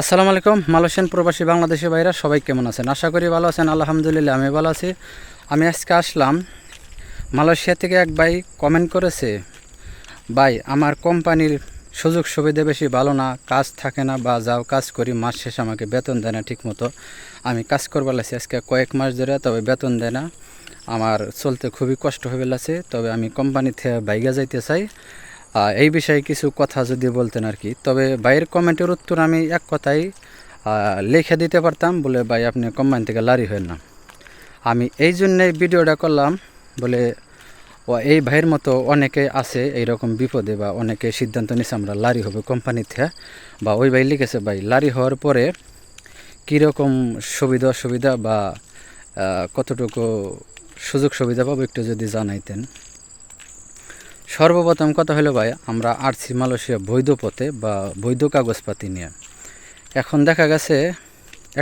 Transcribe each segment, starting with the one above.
আসসালামু আলাইকুম, মালয়েশিয়ান প্রবাসী বাংলাদেশি ভাইরা, সবাই কেমন আছেন? আশা করি ভালো আছেন, আলহামদুলিল্লাহ আমি ভালো আছি। আমি আজকে আসলাম মালয়েশিয়া থেকে এক ভাই কমেন্ট করেছে, ভাই, আমার কোম্পানির সুযোগ সুবিধা বেশি ভালো না, কাজ থাকে না বা যাও কাজ করি, মাস শেষে আমাকে বেতন দেয় না ঠিকমতো। আমি কাজ করবার লাগছি আজকে কয়েক মাস ধরে, তবে বেতন দেয় না। আমার চলতে খুবই কষ্ট হয়ে গেছে তবে আমি কোম্পানি থেকে বাইগা যাইতে চাই। এই বিষয়ে কিছু কথা যদি বলতেন আর কি। তবে ভাইয়ের কমেন্টের উত্তর আমি এক কথাই লিখে দিতে পারতাম বলে ভাই আপনি কোম্পানি থেকে লারি হন না। আমি এই জন্যে ভিডিওটা করলাম বলে, ও, এই ভাইয়ের মতো অনেকে আছে এইরকম বিপদে বা অনেকে সিদ্ধান্ত নিছে আমরা লারি হবে কোম্পানি থেকে বা ওই ভাই লিখেছে ভাই, লারি হওয়ার পরে কীরকম সুবিধা অসুবিধা বা কতটুকু সুযোগ সুবিধা পাবো একটু যদি জানাইতেন। সর্বপ্রথম কথা হলো ভাই, আমরা আরসি মালয়েশিয়া বৈধ পথে বা বৈধ কাগজপাতি নিয়ে। এখন দেখা গেছে,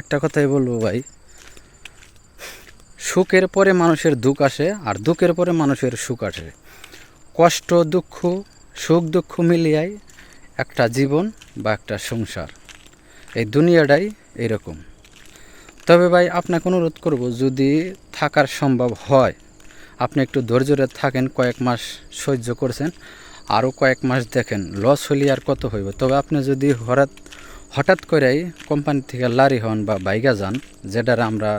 একটা কথাই বলব ভাই, সুখের পরে মানুষের দুঃখ আসে আর দুঃখের পরে মানুষের সুখ আসে। কষ্ট, দুঃখ, সুখ, দুঃখ মিলিয়াই একটা জীবন বা একটা সংসার। এই দুনিয়াটাই এইরকম তবে ভাই, আপনাকে অনুরোধ করব, যদি থাকার সম্ভব হয় আপনি একটু ধৈর্যরে থাকেন, কয়েক মাস সহ্য করছেন আরও কয়েক মাস দেখেন লস হলে আর কত হইব? তবে আপনি যদি হঠাৎ হঠাৎ করেই কোম্পানি থেকে লারি হন বা বাইগা যান, যেটার আমরা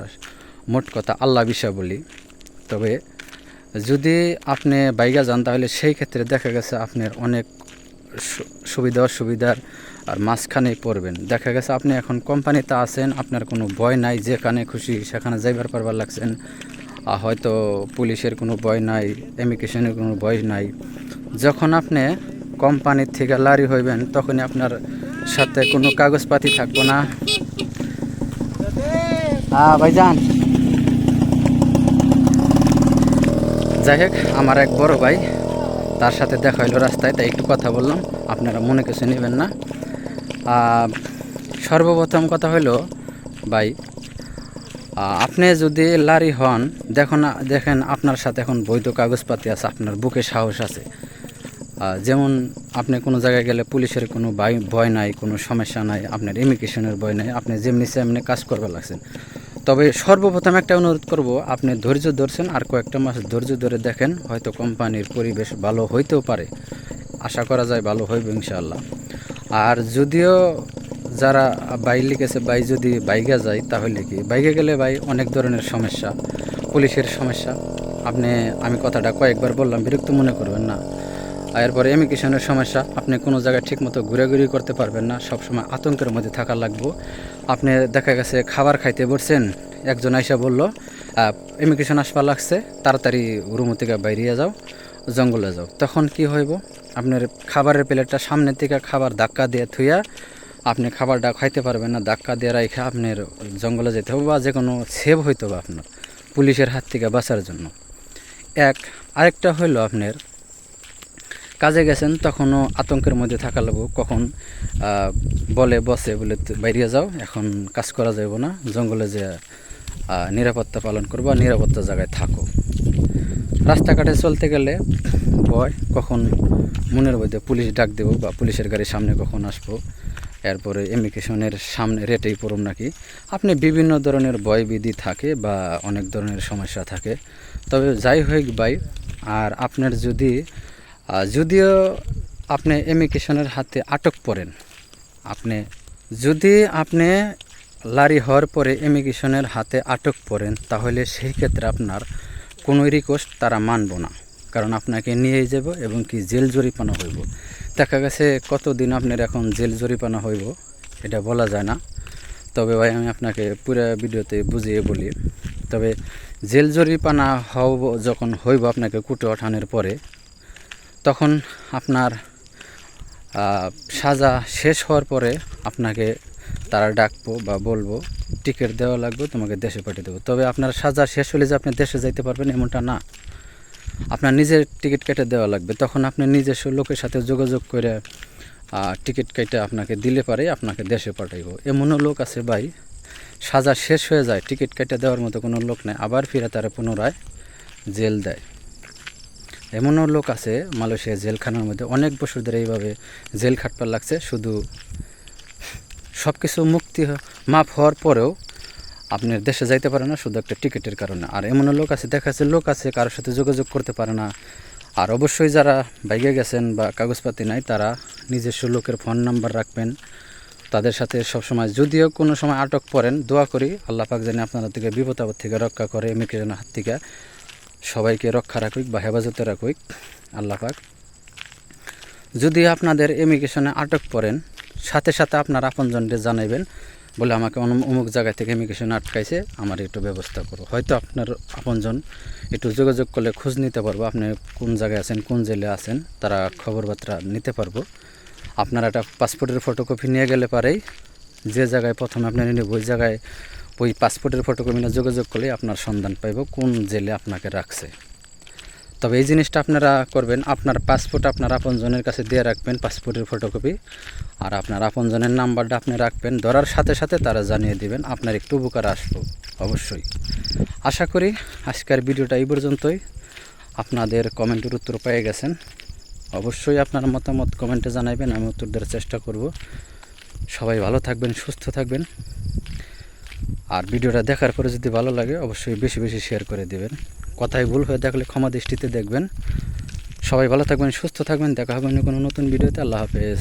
মোট কথা আল্লাহ বিষয় বলি, তবে যদি আপনি বাইগা যান, তাহলে সেই ক্ষেত্রে দেখা গেছে আপনার অনেক সুবিধা, অসুবিধার আর মাঝখানেই পড়বেন। দেখা গেছে আপনি এখন কোম্পানিতে আছেন, আপনার কোনো ভয় নাই, যেখানে খুশি সেখানে যাইবার পারবার লাগছেন হয়তো পুলিশের কোনো ভয় নাই ইমিগ্রেশনের কোনো ভয় নাই। যখন আপনি কোম্পানির থেকে লারি হইবেন, তখনই আপনার সাথে কোনো কাগজপাতি থাকব না। হ্যাঁ ভাইজান। যাই হোক, আমার এক বড় ভাই, তার সাথে দেখা হইল রাস্তায়, তাই একটু কথা বললাম। আপনারা মনে কিছু নেবেন না। সর্বপ্রথম কথা হইল, ভাই আপনি যদি লারি হন দেখুন দেখেন আপনার সাথে এখন বৈধ কাগজপাতি আছে, আপনার বুকে সাহস আছে। যেমন আপনি কোনো জায়গায় গেলে পুলিশের কোনো ভয় নাই, কোনো সমস্যা নাই, আপনার ইমিগ্রেশনের ভয় নাই, আপনি যেমনি সেমনি কাজ করবে লাগছেন। তবে সর্বপ্রথম একটা অনুরোধ করব, আপনি ধৈর্য ধরছেন আর কয়েকটা মাস ধৈর্য ধরে দেখেন, হয়তো কোম্পানির পরিবেশ ভালো হইতেও পারে। আশা করা যায় ভালো হইবে ইনশাআল্লাহ। আর যদিও যারা বাই লিখেছে বাই যদি বাইকে যায়, তাহলে কি? বাইকে গেলে ভাই অনেক ধরনের সমস্যা, পুলিশের সমস্যা। আপনি, আমি কথাটা কয়েকবার বললাম, বিরক্ত মনে করবেন না। এরপরে ইমিগ্রেশনের সমস্যা, আপনি কোনো জায়গায় ঠিকমতো ঘোরাঘুরি করতে পারবেন না, সবসময় আতঙ্কের মধ্যে থাকা লাগবো। আপনি দেখা গেছে খাবার খাইতে বসছেন, একজন আইসা বলল ইমিগ্রেশন আসবা লাগছে, তাড়াতাড়ি রুম থেকে বাইরিয়ে যাও, জঙ্গলে যাও। তখন কি হইব? আপনার খাবারের প্লেটটা সামনের থেকে খাবার ধাক্কা দিয়ে থুইয়া আপনি খাবারটা খাইতে পারবেন না, ধাক্কা দিয়ে রাইখা আপনার জঙ্গলে যেতে হবে বা যে কোনো সেভ হইতে হবে আপনার, পুলিশের হাত থেকে বাঁচার জন্য। এক, আরেকটা হইল আপনার, কাজে গেছেন তখনও আতঙ্কের মধ্যে থাকা লাগবো, কখন বলে বসে বলে "তো বাইরে যাও, এখন কাজ করা যাবে না, জঙ্গলে যে নিরাপত্তা পালন করব আর নিরাপত্তা জায়গায় থাকো। রাস্তাঘাটে চলতে গেলে ভয়, কখন মনের মধ্যে পুলিশ ডাক দেবো বা পুলিশের গাড়ির সামনে কখন আসব এরপরে ইমিগ্রেশনের সামনে রেটেই পড়ুন নাকি। আপনি বিভিন্ন ধরনের ভয় বিধি থাকে বা অনেক ধরনের সমস্যা থাকে। তবে যাই হোক ভাই, আর আপনার যদি যদিও আপনি ইমিগ্রেশনের হাতে আটক পড়েন, আপনি, যদি আপনি লারি হওয়ার পরে ইমিগ্রেশনের হাতে আটক পড়েন, তাহলে সেই ক্ষেত্রে আপনার কোনো রিকোয়েস্ট তারা মানব না। কারণ আপনাকে নিয়ে যাব এবং কি জেল জরিপানা হইব। দেখা গেছে কতদিন আপনার এখন জেল জরিপানা হইব, এটা বলা যায় না। তবে ভাই, আমি আপনাকে পুরো ভিডিওতে বুঝিয়ে বলি। তবে জেল জরিপানা হব যখন হইব আপনাকে কুটে ওঠানোর পরে, তখন আপনার সাজা শেষ হওয়ার পরে আপনাকে তারা ডাকবো বা বলব, টিকিট দেওয়া লাগবে, তোমাকে দেশে পাঠিয়ে দেবো। তবে আপনার সাজা শেষ হলে যে আপনি দেশে যাইতে পারবেন এমনটা না। আপনার নিজের টিকিট কেটে দেওয়া লাগবে। তখন আপনি নিজস্ব লোকের সাথে যোগাযোগ করে টিকিট কেটে আপনাকে দিলে পারে আপনাকে দেশে পাঠাইব। এমনও লোক আছে ভাই, সাজা শেষ হয়ে যায়, টিকিট কেটে দেওয়ার মতো কোনো লোক নেই, আবার ফিরে তারা পুনরায় জেল দেয়। এমনও লোক আছে মালয়েশিয়া জেলখানার মধ্যে, অনেক বছর ধরে এইভাবে জেল খাটবার লাগছে, শুধু সব কিছু মুক্তি মাফ হওয়ার পরেও আপনি দেশে যাইতে পারে না, শুধু একটা টিকিটের কারণে। আর এমনও লোক আছে, দেখা যাচ্ছে লোক আছে কারোর সাথে যোগাযোগ করতে পারে না। আর অবশ্যই যারা বাইকে গেছেন বা কাগজপাতি নাই, তারা নিজস্ব লোকের ফোন নাম্বার রাখবেন। তাদের সাথে সবসময়, যদিও কোনো সময় আটক পড়েন, দোয়া করি, আল্লাহ পাক জানি আপনাদের থেকে, বিপদ আপদ থেকে রক্ষা করে ইমিগ্রেশনের হাত থেকে। সবাইকে রক্ষা রাখুক বা হেফাজতে রাখুক, আল্লাহ পাক। যদি আপনাদের ইমিগ্রেশনে আটক পড়েন, সাথে সাথে আপনার আপনজনকে জানাইবেন। বলে আমাকে অমুক- জায়গা থেকে ইমিগ্রেশন আটকাইছে, আমার একটু ব্যবস্থা করো। হয়তো আপনার আপনজন একটু যোগাযোগ করলে খোঁজ নিতে পারব, আপনি কোন জায়গায় আছেন, কোন জেলে আছেন, তারা খবরবার্তা নিতে পারব। আপনার একটা পাসপোর্টের ফটোকপি নিয়ে গেলে পারেই, যে জায়গায় প্রথমে আপনি নেব ওই জায়গায় ওই পাসপোর্টের ফটোকপি নিয়ে যোগাযোগ করলে আপনার সন্ধান পাইব, কোন জেলে আপনাকে রাখছে। তবে এই জিনিসটা আপনারা করবেন, আপনার পাসপোর্ট আপনার আপনজনের কাছে দিয়ে রাখবেন পাসপোর্টের ফটোকপি আর আপনার আপনজনের নাম্বারটা আপনি রাখবেন, ধরার সাথে সাথে তারা জানিয়ে দিবেন, আপনার একটু উপকার আসব, অবশ্যই। আশা করি আজকের ভিডিওটা এই পর্যন্তই। আপনাদের কমেন্টের উত্তর পেয়ে গেছেন। অবশ্যই আপনার মতামত কমেন্টে জানাবেন, আমি উত্তর দেওয়ার চেষ্টা করব। সবাই ভালো থাকবেন, সুস্থ থাকবেন। আর ভিডিওটা দেখার পরে যদি ভালো লাগে, অবশ্যই বেশি বেশি শেয়ার করে দেবেন। কথায় ভুল হয়ে থাকলে ক্ষমা দৃষ্টিতে দেখবেন। সবাই ভালো থাকবেন, সুস্থ থাকবেন। দেখা হবে কোনো নতুন ভিডিওতে। আল্লাহ হাফেজ।